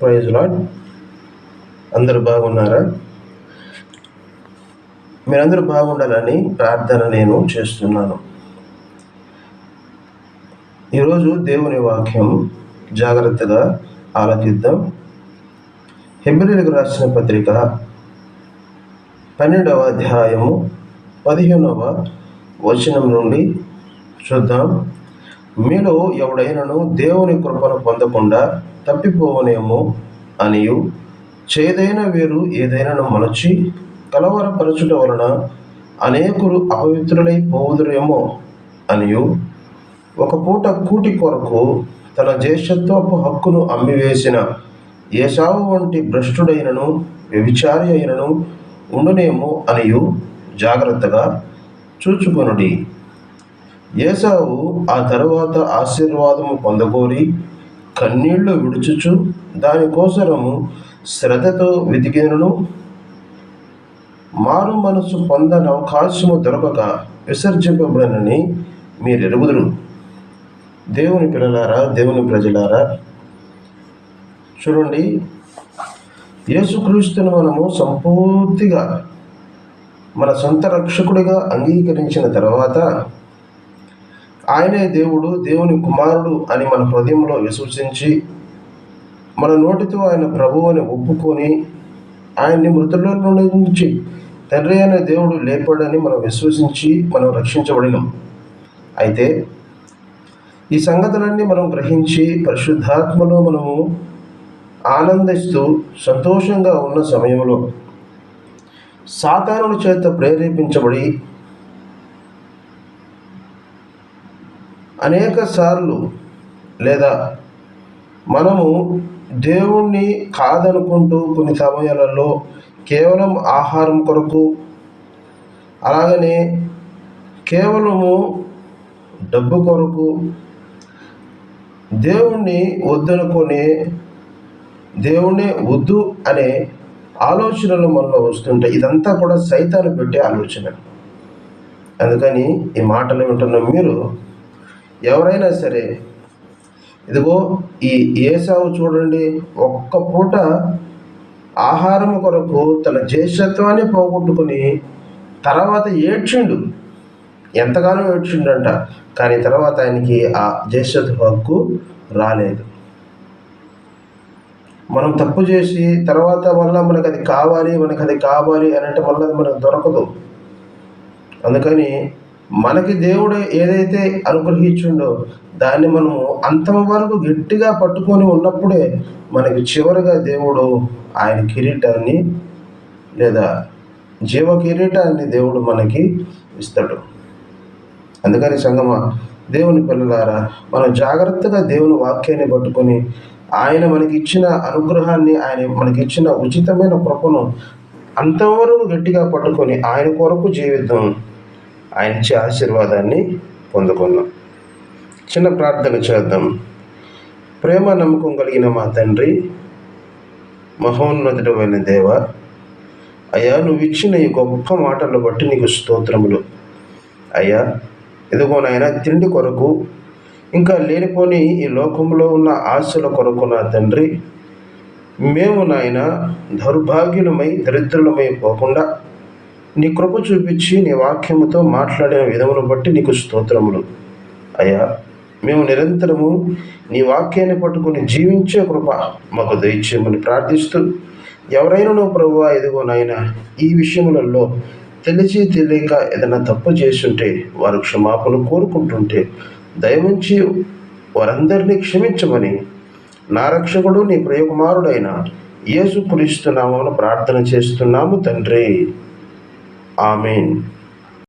Praise lord అందరూ బాగున్నారా? మీరందరూ బాగుండాలని ప్రార్థన నేను చేస్తున్నాను. ఈరోజు దేవుని వాక్యం జాగ్రత్తగా ఆలోచిద్దాం. హెబ్రిలకు రాసిన పత్రిక పన్నెండవ అధ్యాయము పదిహేనవ వచనం నుండి చూద్దాం. మీలో ఎవడైనను దేవుని కృపను పొందకుండా తప్పిపోవనేమో అనియు. చేదైన వేరు ఏదైనా మలచి కలవరపరచుట వలన అనేకులు అపవిత్రులై పోవుదురేమో అనియు. ఒక పూట కూటి కొరకు తన జ్యేష్ఠత్వపు హక్కును అమ్మివేసిన ఏసావు వంటి భ్రష్టుడైనను వ్యభిచారి అయినను ఉండునేమో అనియు. జాగ్రత్తగా చూచుకొనుడి. ఏసావు ఆ తరువాత ఆశీర్వాదము పొందగోరి కన్నీళ్ళు విడుచుచు దానికోసరము శ్రద్ధతో వెతికినను. మారు మనసు పొందని అవకాశము దొరకక విసర్జింపబడనని మీరు ఎరుగుదురు దేవుని పిల్లలారా దేవుని ప్రజలారా చూడండి యేసుక్రీస్తును మనము సంపూర్తిగా మన సొంత రక్షకుడిగా అంగీకరించిన తర్వాత ఆయనే దేవుడు దేవుని కుమారుడు అని మన హృదయంలో విశ్వసించి మన నోటితో ఆయన ప్రభువు అని ఒప్పుకొని ఆయన్ని మృతుల నుంచి తండ్రి అయిన దేవుడు లేపాడని మనం విశ్వసించి మనం రక్షించబడినాం. అయితే ఈ సంగతులన్నీ మనం గ్రహించి పరిశుద్ధాత్మలో మనము ఆనందిస్తూ సంతోషంగా ఉన్న సమయంలో సాతానుల చేత ప్రేరేపించబడి అనేక సార్లు లేదా మనము దేవుణ్ణి కాదనుకుంటూ కొన్ని సమయాలలో కేవలం ఆహారం కొరకు అలాగనే కేవలము డబ్బు కొరకు దేవుణ్ణి వద్దనుకొని దేవుణ్ణి వద్దు అనే ఆలోచనలు మనలో వస్తుంటాయి. ఇదంతా కూడా సైతాలు పెట్టే ఆలోచన. అందుకని ఈ మాటలు వింటున్న మీరు ఎవరైనా సరే ఇదిగో ఈ ఏసావు చూడండి ఒక్క పూట ఆహారం కొరకు తన జ్యేష్ఠత్వాన్ని పోగొట్టుకుని తర్వాత ఏడ్చిండు. ఎంతగానో ఏడ్చిండంట కానీ తర్వాత ఆయనకి ఆ జ్యేష్ఠత్వ హక్కు రాలేదు. మనం తప్పు చేసి తర్వాత మళ్ళీ మనకు అది కావాలి మనకు అది కావాలి అంటే మళ్ళీ అది మనకు దొరకదు. అందుకని మనకి దేవుడు ఏదైతే అనుగ్రహించిండో దాన్ని మనము అంతం వరకు గట్టిగా పట్టుకొని ఉన్నప్పుడే మనకి చివరిగా దేవుడు ఆయన కిరీటాన్ని లేదా జీవ కిరీటాన్ని దేవుడు మనకి ఇస్తాడు. అందుకని సంగమ దేవుని పిల్లలారా మనం జాగ్రత్తగా దేవుని వాక్యాన్ని పట్టుకొని ఆయన మనకి ఇచ్చిన అనుగ్రహాన్ని ఆయన మనకి ఇచ్చిన ఉచితమైన కృపను అంతవరకు గట్టిగా పట్టుకొని ఆయన కొరకు జీవితం ఆయన ఇచ్చే ఆశీర్వాదాన్ని పొందుకున్నాం. చిన్న ప్రార్థన చేద్దాం. ప్రేమ నమ్మకం కలిగిన మా తండ్రి మహోన్నతుడమైన దేవ అయ్యా నువ్వు ఇచ్చిన ఈ గొప్ప మాటలు బట్టి నీకు స్తోత్రములు. అయ్యా ఇదిగో నాయన తిండి కొరకు ఇంకా లేనిపోని ఈ లోకంలో ఉన్న ఆశల కొరకు నా తండ్రి మేము నాయన దౌర్భాగ్యులమై దరిద్రులమై పోకుండా నీ కృప చూపించి నీ వాక్యముతో మాట్లాడిన విధమును బట్టి నీకు స్తోత్రములు. అయ్యా మేము నిరంతరము నీ వాక్యాన్ని పట్టుకుని జీవించే కృప మాకు దయచేయమని ప్రార్థిస్తూ ఎవరైనా నువ్వు ప్రభు ఎదుగో నాయన ఈ విషయములలో తెలిసి తెలియక ఏదైనా తప్పు చేస్తుంటే వారు క్షమాపణ కోరుకుంటుంటే దయవుంచి వారందరినీ క్షమించమని నా రక్షకుడు నీ ప్రియకుమారుడైన యేసు క్రీస్తున్నామని ప్రార్థన చేస్తున్నాము తండ్రి. Amen.